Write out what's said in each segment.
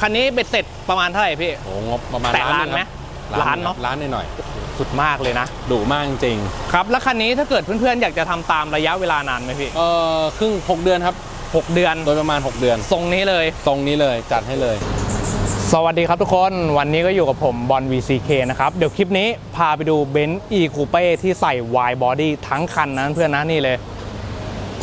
คันนี้เบ็ดเสร็จประมาณเท่าไหร่พี่ โอ้งบประมาณแตะล้านหงล้านไหมครับล้านเนอะล้านหน่อยสุดมากเลยนะๆดุมากจริงครับ แล้วคันนี้ถ้าเกิดเพื่อนๆ อยากจะทำตามระยะเวลานานไหมพี่ๆเออครึ่ง 6 เดือนครับ 6 เดือนโดยประมาณ 6 เดือนทรงนี้เลยตรงนี้เลยจัดให้เลย สวัสดีครับทุกคนวันนี้ก็อยู่กับผมบอล VCK นะครับ เดี๋ยวคลิปนี้พาไปดูเบนซ์ E Coupe ที่ใส่ wide body ทั้งคันนะเพื่อนนะนี่เลย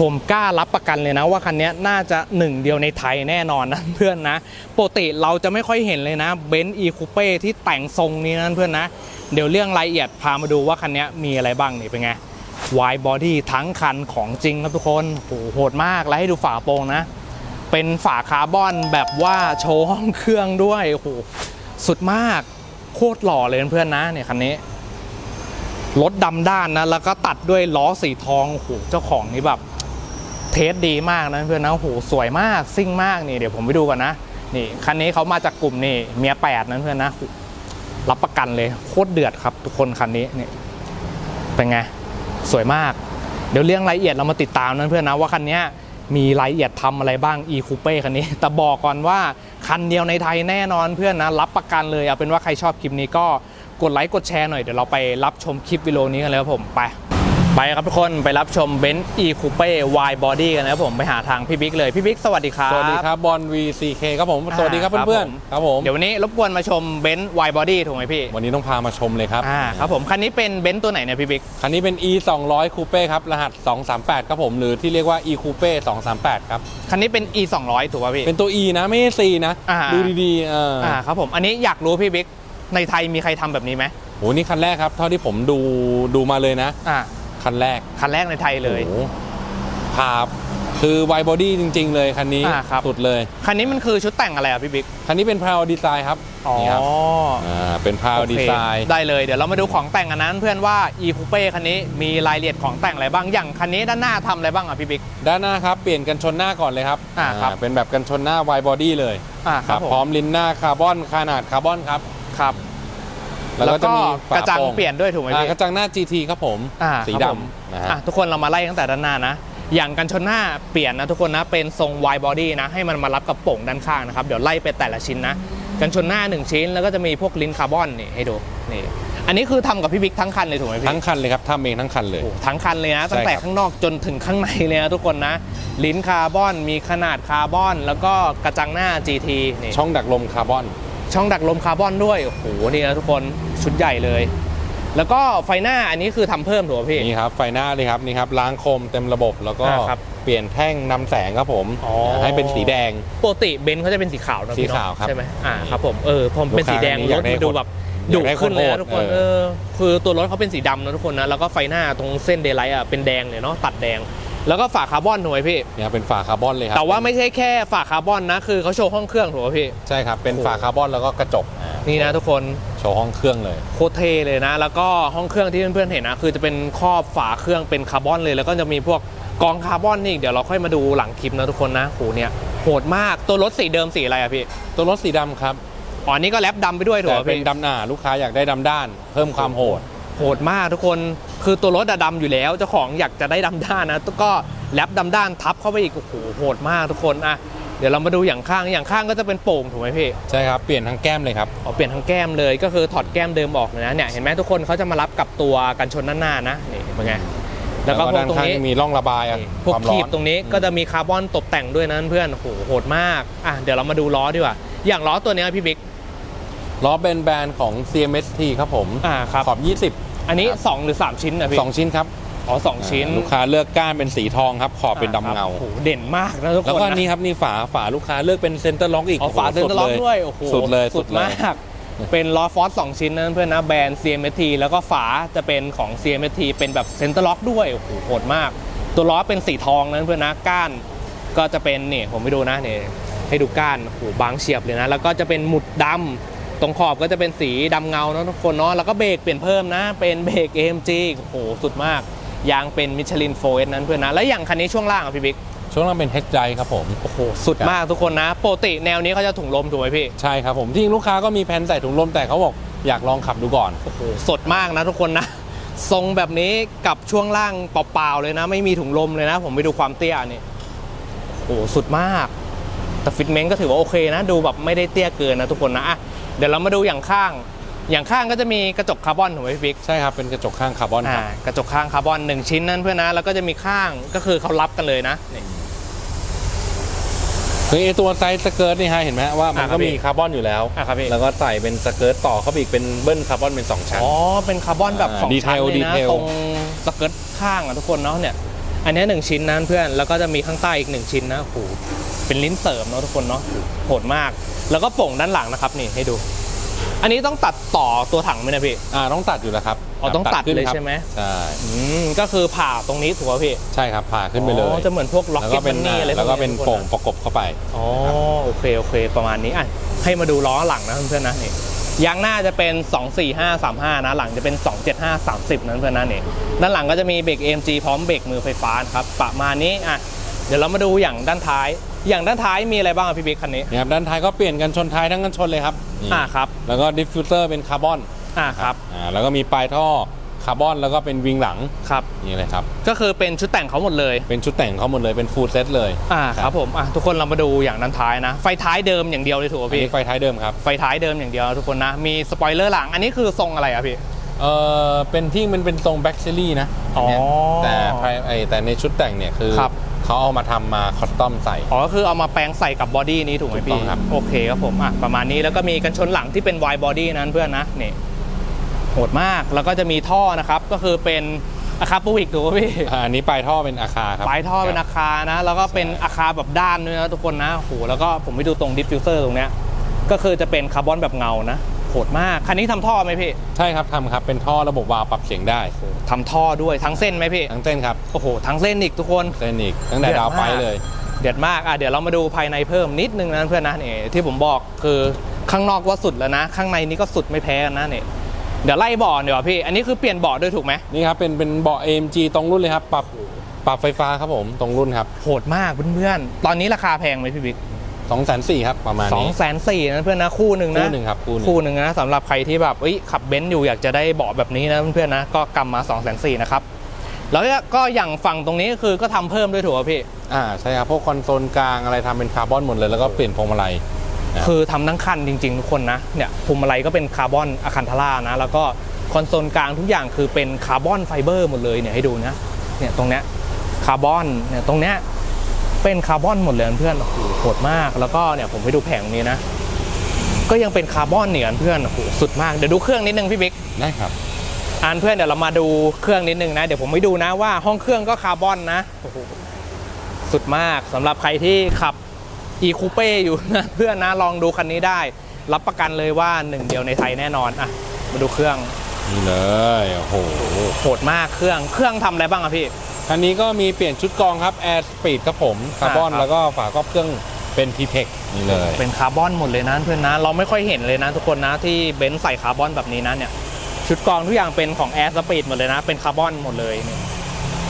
ผมกล้ารับประกันเลยนะว่าคันนี้น่าจะหนึ่งเดียวในไทยแน่นอนนะเพื่อนนะปกติเราจะไม่ค่อยเห็นเลยนะเบนซ์ E Coupe ที่แต่งทรงนี้นะเพื่อนนะ เดี๋ยวเรื่องรายละเอียดพามาดูว่าคันนี้มีอะไรบ้างนี่เป็นไง wide body ทั้งคันของจริงครับทุกคนโหโหดมากแล้วให้ดูฝาโปรงนะ เป็นฝาคาร์บอนแบบว่าโชว์ห้องเครื่องด้วยโหสุดมากโคตรหล่อเลยเพื่อนนะเนี่ยคันนี้รถดำด้านนะแล้วก็ตัดด้วยล้อสีทองโหเจ้าของนี่แบบ เทสดีมากนะเพื่อนนะโหสวยมากซิ่งมากนี่เดี๋ยวผมไปดูกันนะนี่คันนี้เขามาจากกลุ่มนี่เมียแปดนะเพื่อนนะรับประกันเลยโคตรเดือดครับ ทุกคนคันนี้นี่เป็นไงสวยมาก เดี๋ยวเรื่องรายละเอียดเรามาติดตามนะเพื่อนนะว่าคันนี้มีรายละเอียดทำอะไรบ้าง e coupe คันนี้ แต่บอกก่อนว่าคันเดียวในไทยแน่นอนเพื่อนนะ รับประกันเลยเอาเป็นว่าใครชอบคลิปนี้ก็กดไลค์กดแชร์หน่อยเดี๋ยวเราไปรับชมคลิปวิดีโอนี้กันเลยครับผมไป ไปครับทุกคนไปรับชมเบนซ์ e coupe wide body กันนะครับผมไปหาทางพี่บิ๊กเลย พี่บิ๊กสวัสดีครับ สวัสดีครับบอล VCK ครับผม สวัสดีครับอ่าเพื่อนครับผมๆครับผมเดี๋ยววันนี้รบกวนมาชมเบนซ์ wide body ถูกไหมพี่ วันนี้ต้องพามาชมเลยครับอ่าครับผม คันนี้เป็นเบนซ์ตัวไหนเนี่ยพี่บิ๊ก คันนี้เป็น E 2 0 0 Coupe ครับ รหัส 238 ครับผม หรือที่เรียกว่า E Coupe 238 ครับ คันนี้เป็น e 200ถูกป่ะพี่ เป็นตัว E นะไม่ใช่ C นะอ่าดูดีๆเออออ่าครับผมอันนี้อยากรู้พี่บิ๊กในไทยมีใครทำแบบนี้ไหมโหนี่คันแรกครับเท่าที่ผมดูดูมาเลยนะอ่า คันแรกคันแรกในไทยเลยโอ้โหภาพคือไวบอดี้จริง ๆ เลยคันนี้อ่าครับ สุดเลย คันนี้มันคือชุดแต่งอะไรอะพี่บิ๊กคันนี้เป็น Proud Design ครับอ๋อนี่ครับอ่าเป็น Proud โอเค Design ได้เลยเดี๋ยวเรามาดูของแต่งอันนั้นเพื่อนว่า e coupe คันนี้มีรายละเอียดของแต่งอะไรบ้างอย่างคันนี้ด้านหน้าทำอะไรบ้างอะพี่บิ๊ก ด้านหน้าครับเปลี่ยนกันชนหน้าก่อนเลยครับอ่าครับ เป็นแบบกันชนหน้าไวบอดี้เลยอ่าครับผมพร้อมลิ้นหน้าคาร์บอนขนาดคาร์บอนครับ ครับ แล้วก็จะมีฝากระจังโปรงเปลี่ยนด้วยถูกไหมอ่าพี่ กระจังหน้า GT ครับผม อ่าสีครับผมดำนะฮะ อะทุกคนเรามาไล่ตั้งแต่ด้านหน้านะ อย่างกันชนหน้าเปลี่ยนนะทุกคนนะเป็นทรง wide body นะ ให้มันมารับกับโป่งด้านข้างนะครับ เดี๋ยวไล่ไปแต่ละชิ้นนะ กันชนหน้า 1 ชิ้น แล้วก็จะมีพวกลิ้นคาร์บอนนี่ให้ดูนี่อันนี้คือทำกับพี่บิ๊กทั้งคันเลยถูกไหมพี่ทั้งคันเลยครับทำเองทั้งคันเลย โอ้โหทั้งคันเลยนะใช่ตั้งแต่ครับ ข้างนอกจนถึงข้างในเลยนะทุกคนนะ ลิ้นคาร์บอนมีขนาดคาร์บอน แล้วก็กระจังหน้า GT นี่ช่องดักลมคาร์บอน ช่องดักลมคาร์บอนด้วย โอ้โห นี่นะทุกคนชุดใหญ่เลย แล้วก็ไฟหน้าอันนี้คือทำเพิ่มถูกไหมพี่ นี่ครับ ไฟหน้าเลยครับนี่ครับล้างโคมเต็มระบบแล้วก็อ่าครับเปลี่ยนแท่งนำแสงครับผมอ๋อให้เป็นสีแดง ปกติเบนซ์เขาจะเป็นสีขาวนะพี่สีขาวเนอะครับใช่ไหมอ่าครับผมเออพอเป็นสีแดงลูกรค้าถนี่อยากได้มันดูแบบอยาดุกได้ขึ้นเลยนะโหดๆทุกคนเออเออคือตัวรถเขาเป็นสีดำนะทุกคนนะแล้วก็ไฟหน้าตรงเส้นเดย์ไลท์อะเป็นแดงเลยเนาะตัดแดง แล้วก็ฝาคาร์บอนถูกไหมพี่ เนี่ยเป็นฝาคาร์บอนเลยครับแต่ว่าไม่ใช่แค่ฝาคาร์บอนนะ คือเขาโชว์ห้องเครื่องถูกไหมพี่ ใช่ครับ เป็นโอ้โหฝาคาร์บอนแล้วก็กระจกอ่านี่นะทุกคนโชว์ห้องเครื่องเลย โคตรเท่เลยนะ แล้วก็ห้องเครื่องที่เพื่อนๆเห็นนะ คือจะเป็นครอบฝาเครื่องเป็นคาร์บอนเลย แล้วก็จะมีพวกกองคาร์บอนนี่อีกเดี๋ยวเราค่อยมาดูหลังคลิปนะทุกคนนะโหเนี่ยโหดมากตัวรถสีเดิมสีอะไรอะพี่ตัวรถสีดำครับ อ๋อนี่ก็แรปดำไปด้วยถูกแต่ไหมเป็นพี่ ดำหน้าลูกค้าอยากได้ดำด้าน เพิ่มความโหด โหดมากทุกคนคือตัวรถอะดำอยู่แล้ว เจ้าของอยากจะได้ดำด้านนะก็แรปดำด้านทับเข้าไปอีกโอ้โหโหดมากทุกคนอะเดี๋ยวเรามาดูอย่างข้างอย่างข้างก็จะเป็นโป่งถูกไหมพี่ใช่ครับเปลี่ยนทั้งแก้มเลยครับอ๋อเปลี่ยนทั้งแก้มเลยก็คือถอดแก้มเดิมออกเลยนะเนี่ยเห็นไหมทุกคนเขาจะมารับกับตัวกันชนด้านหน้านะนี่เป็นไงแล้วก็พวกด้านตรงข้างนี้ยังมีร่องระบายอะนี่พวกความร้คีอบนตรงนี้ก็จะมีคาร์บอนตกแต่งด้วยนะเพื่อนโอ้โหโหดมากอะเดี๋ยวเรามาดูล้อดีกว่าอย่างล้อตัวเนี้ยพี่บิ๊ก ล้อเป็นแบรนด์ของ CMST ครับผมอ่าครับขอบ 20 อันนี้ครับ2หรือ 3 ชิ้นนะพี่2ชิ้นครับอ๋อสองชิ้นลูกค้าเลือกก้านเป็นสีทองครับ ขอบเป็นดำเงาอ่ครับโอ้โหเด่นมากนะทุกคนแล้วก็นะนี่ครับนี่ฝาฝาลูกค้าเลือกเป็นเซนเตอร์ล็อกอีกอ๋อฝาเซนเตอร์ล็อกด้วยโอ้โหสุดเลยสุดเลยมากเป็นล้อฟอสสองชิ้นนะเพื่อนนะแบรนด์ CMT แล้วก็ฝาจะเป็นของ CMT เป็นแบบเซนเตอร์ล็อกด้วยโอ้โหโหดมาก ตัวล้อเป็นสีทองนะเพื่อนนะก้าน ก็จะเป็นนี่ผมไปดูนะนี่ให้ดูก้านโอ้โหบางเฉียบเลยนะ แล้วก็จะเป็นหมุดดำ ตรงขอบก็จะเป็นสีดำเงาเนอะทุกคนเนาะแล้วก็เบรกเปลี่ยนเพิ่มนะ เป็นเบรก AMG โอ้โหสุดมาก ยางเป็นมิชลินโฟเอสนั้นเพื่อนนะ แล้วอย่างคันนี้ช่วงล่างอะพี่บิ๊กช่วงล่างเป็น h ใจครับผม โอ้โห สุดมากทุกคนนะปกติแนวนี้เขาจะถุงลมถูกไหมพี่ ใช่ครับผมที่จริงลูกค้าก็มีแผนใส่ถุงลมแต่เขาบอกอยากลองขับดูก่อน โอ้โห สดมากนะทุกคนนะ ทรงแบบนี้กับช่วงล่างเปล่าๆเลยนะ ไม่มีถุงลมเลยนะ ผมไปดูความเตี้ยนี่โอ้โห สุดมาก แต่ฟิตเมนต์ก็ถือว่าโอเคนะ ดูแบบไม่ได้เตี้ยเกินนะทุกคนนะอะ เดี๋ยวเรามาดูอย่างข้าง อย่างข้างก็จะมีกระจกคาร์บอนถูกไหมพี่บิ๊กใช่ครับเป็นกระจกข้างคาร์บอนคอ่ารับกระจกข้างคาร์บอนหนึ่งชิ้นนั่นเพื่อนนะแล้วก็จะมีข้างก็คือเขารับกันเลยนะนี่ คือไอตัวไซส์สเกิร์ตนี่ฮะเห็นไหมฮะว่ามันอ่าครัก็บพี่มีคาร์บอนอยู่แล้ว อะครับพี่ แล้วก็ใส่เป็นสเกิร์ตต่อเข้าไปอีกเป็นเบิ้ลคาร์บอนเป็นสองชั้น อ๋อ เป็นคาร์บอนแบบอ่าสองดีเทชั้นลเลยดีนะเทลตรงสเกิร์ตข้างอะทุกคนเนาะเนี่ย อันนี้หนึ่งชิ้นนะเพื่อน แล้วก็จะมีข้างใต้อีกหนึ่งชิ้นนะโอ้โห เป็นลิ้นเสริมเนาะทุกคนเนาะโหดมาก แล้วก็โป่งด้านหลังนะครับนี่ให้ดู อันนี้ต้องตัดต่อตัวถังไหมนะพี่อ่าต้องตัดอยู่แล้วครับอ๋อต้องตัดขึ้นเลยครับใช่ไหมใช่อืมก็คือผ่าตรงนี้ถูกป่ะพี่ใช่ครับผ่าขึ้นไปเลยอ๋อจะเหมือนพวกล็อกแล้วเก็ก็ตเป็มันนนี่อะไรพแล้วก็เป็นทุคโป่งนะประกบเข้าไปอ๋อโอเคโอเคประมาณนี้อะให้มาดูล้อหลังนะเพื่อนๆนะนี่ยางหน้าจะเป็น 24535 นะ หลังจะเป็น 27530 นั้นเพื่อนๆนะนี่ด้านหลังก็จะมีเบรก AMG พร้อมเบรกมือไฟฟ้านะครับ ประมาณนี้ อะ เดี๋ยวเรามาดูอย่างด้านท้าย อย่างด้านท้ายมีอะไรบ้างอะพี่บิ๊กคันนี้นี่ครับด้านท้ายก็เปลี่ยนกันชนท้ายทั้งกันชนเลยครับนี่อ่าครับแล้วก็ดิฟฟิวเตอร์เป็นคาร์บอนอ่าครับอ่าแล้วก็มีปลายท่อคาร์บอนแล้วก็เป็นวิงหลังครับ นี่เลยครับ ก็คือเป็นชุดแต่งเขาหมดเลย เป็นชุดแต่งเขาหมดเลยเป็นฟูลเซตเลยอ่าครับผมอะทุกคนเรามาดูอย่างด้านท้ายนะ ไฟท้ายเดิมอย่างเดียวเลยถูกป่ะอันพี่นี้ไฟท้ายเดิมครับ ไฟท้ายเดิมอย่างเดียวนะทุกคนนะมีสปอยเลอร์หลังอันนี้คือทรงอะไรอะพี่ เออเป็นที่มันเป็นทรงแบ็กซิลี่นะอ๋อเนี่ยแต่ภายไอแต่ในชุดแต่งเนี่ยคือครับ เขาเอามาทำมาคอสตอมใส่ อ๋อก็คือเอามาแปลงใส่กับบอดี้นี้ถูกไหมถูกต้พี่องครับโอเคครับผมอะประมาณนี้แล้วก็มีกันชนหลังที่เป็น wide body นั้นเพื่อนนะนี่โหดมากแล้วก็จะมีท่อนะครับก็คือเป็นอะคาปูวิกถูกไหมพี่อ่าอันนี้ปลายท่อเป็นอาคาครับปลายท่อเป็นอาคานะ แล้วก็เป็นอาคาแบบด้านด้วยนะทุกคนนะโอ้โหแล้วก็ผมไปดูตรงดิฟฟิวเซอร์ตรงเนี้ยก็คือจะเป็นคาร์บอนแบบเงานะโหดมาก คันนี้ทำท่อไหมพี่ใช่ครับทำครับเป็นท่อระบบวาล์วปรับเสียงได้ทำท่อด้วยทั้งเส้นไหมพี่ทั้งเส้นครับโอ้โหทั้งเส้นอีกทุกคนเส้นอีกตั้งแต่ดาวไปเลย เดือดมากอะเดี๋ยวเรามาดูภายในเพิ่มนิดนึงนะเพื่อนนะนี่ที่ผมบอกคือข้างนอกว่าสุดแล้วนะ ข้างในนี้ก็สุดไม่แพ้กันนะนี่เดี๋ยวไล่เบาะเดี๋ยวาพี่ อันนี้คือเปลี่ยนเบาะด้วยถูกไหมนี่ครับเป็นเป็นเบาะ AMG ตรงรุ่นเลยครับปรับปรับไฟฟ้าครับผมตรงรุ่นครับโหดมากเพื่อนๆตอนนี้ราคาแพงไหมพี่บิ๊ก 2 4 0 0 0ครับประมาณสองนี้ แสนสี่นะเพื่อนนะคู่หนึ่งนะคู่หนึ่งครับคู่หนึ่ง คู่หนึ่งนะสำหรับใครที่แบบเอ้ยขับเบนซ์อยู่อยากจะได้เบาะแบบนี้นะเพื่อนๆนะก็กำมา2องแสนสี่นะครับแล้วก็อย่างฝั่งตรงนี้คือก็ทำเพิ่มด้วยถูกป่ะพี่ อ่าใช่ครับพวกคอนโซลกลางอะไรทำเป็นคาร์บอนหมดเลยแล้วก็เปลี่ยนพวงมาลัย ครับคือทำทั้งคันจริงๆ ทุกคนนะเนี่ยพวงมาลัยก็เป็นคาร์บอนอะคันทาร่านะ แล้วก็คอนโซลกลางทุกอย่างคือเป็นคาร์บอนไฟเบอร์หมดเลยเนี่ยให้ดูนะเนี่ยตรงเนี้ยคาร์บอนเนี่ยตรงเนี้ย เป็นคาร์บอนหมดเลยเพื่อนโอ้โหโหดมากแล้วก็เนี่ยผมไปดูแผงนี้นะ ก็ยังเป็นคาร์บอนเนี่ยเพื่อนโอ้โหสุดมากเดี๋ยวดูเครื่องนิดนึงพี่บิ๊กได้ครับอ่านเพื่อนเดี๋ยวเรามาดูเครื่องนิดนึงนะเดี๋ยวผมไปดูนะว่าห้องเครื่องก็คาร์บอนนะโอ้โหสุดมากสำหรับใครที่ขับ e c o u p e อยู่นะเพื่อนนะลองดูคันนี้ได้ รับประกันเลยว่าหนึ่งเดียวในไทยแน่นอนอะมาดูเครื่องนี่เลยโอ้โหโหดมากเครื่องเครื่องทำอะไรบ้างอะพี่ คันนี้ก็มีเปลี่ยนชุดกรองครับ Air Speed ครับผมคาร์บอนอ่าครับแล้วก็ฝาครอบเครื่องเป็น p p e c นี่เลย เป็นคาร์บอนหมดเลยนะเพื่อนนะ เราไม่ค่อยเห็นเลยนะทุกคนนะที่เบนซ์ใส่คาร์บอนแบบนี้นะเนี่ยชุดกรองทุกอย่างเป็นของ Air Speed หมดเลยนะ เป็นคาร์บอนหมดเลยนี่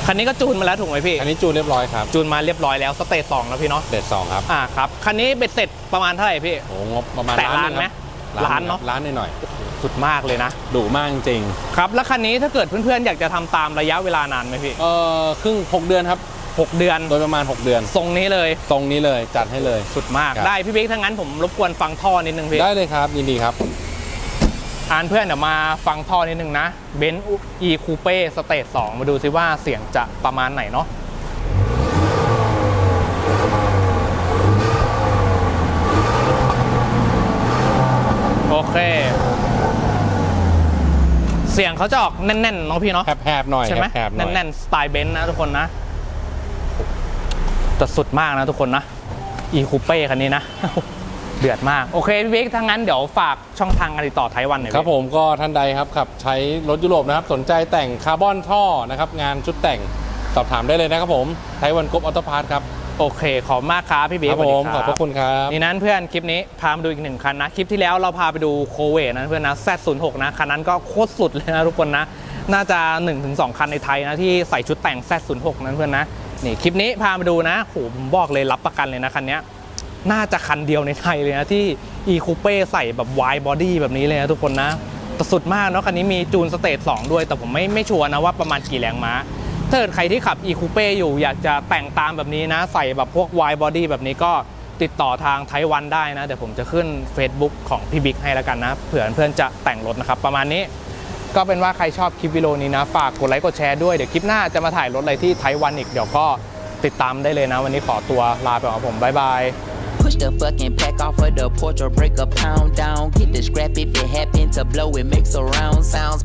คันนี้ก็จูนมาแล้วถูกไหมพี่ คันนี้จูนเรียบร้อยครับ จูนมาเรียบร้อยแล้วสเตจสองแล้วพี่เนาะเด็ดสองครับ อ่าครับ คันนี้เบ็ดเสร็จประมาณเท่าไหร่พี่ โอ้งบประมาณแตะล้านล้านไหมงครับล้านเนอะล้านหน่อย สุดมากเลยนะๆดุมากจริงครับ แล้วคันนี้ถ้าเกิดเพื่อนๆ อยากจะทำตามระยะเวลานานไหมพี่เอ่อครึ่ง 6 เดือนครับ หกเดือนโดยประมาณ 6 เดือน ทรงนี้เลยตรงนี้เลยจัดให้เลย สุดมากครับ ได้พี่บิ๊กถ้างั้นผมรบกวนฟังท่อนิดนึงพี่ได้เลยครับ ยินดีครับอ่านเพื่อนเดี๋ยวมาฟังท่อนิดนึงนะเบนซ์ e coupe stage 2มาดูซิว่าเสียงจะประมาณไหนเนาะโอเค เสียงเขาจะออกแน่นๆเนาะพี่เนาะแหบๆหน่อยใช่ไหมแหบๆหน่อยแน่นๆสไตล์เบนซ์นะทุกคนนะแต่สุดมากนะทุกคนนะ e coupe คันนี้นะเดือดมาก โอเคพี่บิ๊กถ้างั้นเดี๋ยวฝากช่องทางการติดต่อไทยวันหน่อยครับพี่ผมก็ท่านใดครับขับ ใช้รถยุโรปนะครับ สนใจแต่งคาร์บอนท่อนะครับ งานชุดแต่งสอบถามได้เลยนะครับผมไทยวันกบออโตพาร์ทครับ โอเค ขอบคุณมากครับพี่บิ๊กครับสวัสผดีมขอบพระคุณครับนี่นั้นเพื่อนคลิปนี้พามาดูอีกหนึ่งคันนะ คลิปที่แล้วเราพาไปดูโคเวนะเพื่อนนะ Z06 นะ คันนั้นก็โคตรสุดเลยนะทุกคนนะ น่าจะ 1-2 คันในไทยนะ ที่ใส่ชุดแต่ง Z06 นั้นเพื่อนนะ นี่คลิปนี้พามาดูนะโหผมบอกเลยรับประกันเลยนะคันเนี้ยน่าจะคันเดียวในไทยเลยนะที่ e coupe ใส่แบบ wide body แบบนี้เลยนะทุกคนนะแต่สุดมากเนาะคันนี้มีจูนสเตจ2ด้วย แต่ผมไม่ไม่ชัวร์นะว่าประมาณกี่แรงม้าถ้า เกิดใครที่ขับ e coupe อยู่อยากจะแต่งตามแบบนี้นะ ใส่แบบพวก wide body แบบนี้ก็ติดต่อทางไทวันได้นะ เดี๋ยวผมจะขึ้น Facebook ของพี่บิ๊กให้แล้วกันนะ เผื่อเพื่อนจะแต่งรถนะครับ ประมาณนี้ ก็เป็นว่าใครชอบคลิปวิดีโอนี้นะ ฝากกดไลค์กดแชร์ด้วย เดี๋ยวคลิปหน้าจะมาถ่ายรถอะไรที่ไทวันอีก เดี๋ยวก็ติดตามได้เลยนะ วันนี้ขอตัวลาไปก่อนครับผมบ๊ายบาย Push the fucking pack off of the porch or break a pound down. Get the scrap if it happen to blow, it makes a round sounds.